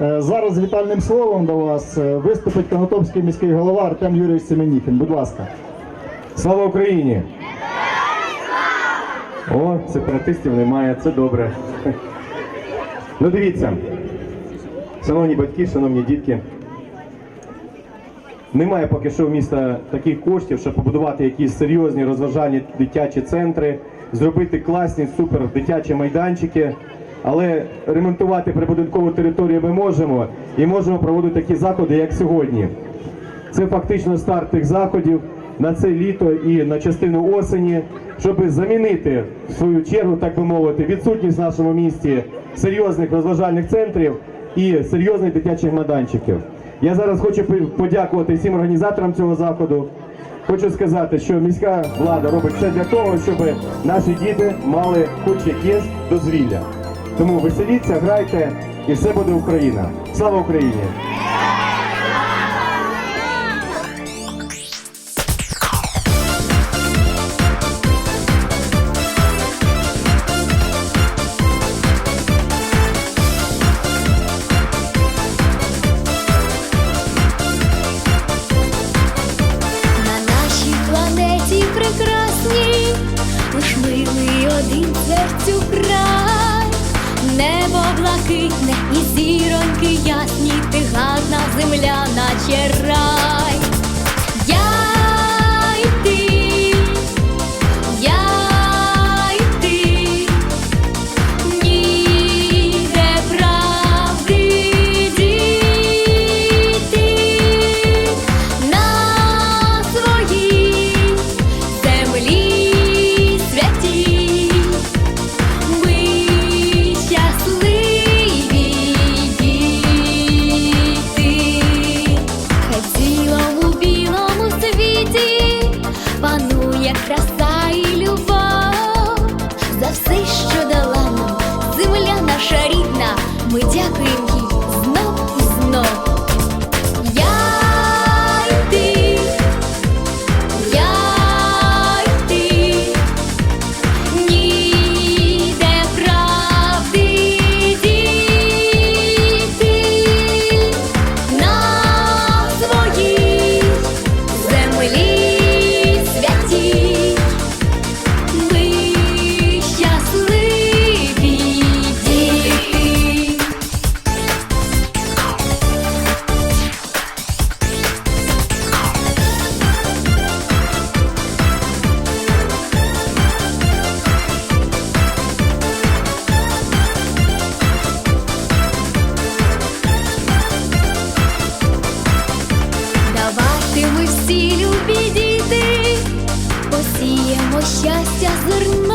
Е, Зараз вітальним словом до вас е, виступить Конотопський міський голова Артем Юрійович Семеніхін. Будь ласка. Слава Україні! О, сепаратистів немає, це добре. Ну дивіться, шановні батьки, шановні дітки. Немає поки що в міста таких коштів, щоб побудувати якісь серйозні розважальні дитячі центри, зробити класні супер дитячі майданчики. Але ремонтувати прибудинкову територію ми можемо і можемо проводити такі заходи, як сьогодні. Це фактично старт тих заходів на це літо і на частину осені, щоб замінити в свою чергу, так би мовити, відсутність в нашому місті серйозних розважальних центрів і серйозних дитячих майданчиків. Я зараз хочу подякувати всім організаторам цього заходу. Хочу сказати, що міська влада робить все для того, щоб наші діти мали хоч якесь дозвілля. Тому веселіться, грайте, і все буде Україна. Слава Україні! Зіроньки ясні, ти гарна земля, панує краса і любов за все, що дала нам земля наша рідна. Ми дякуємо їй знов і знов. Щастя зерно.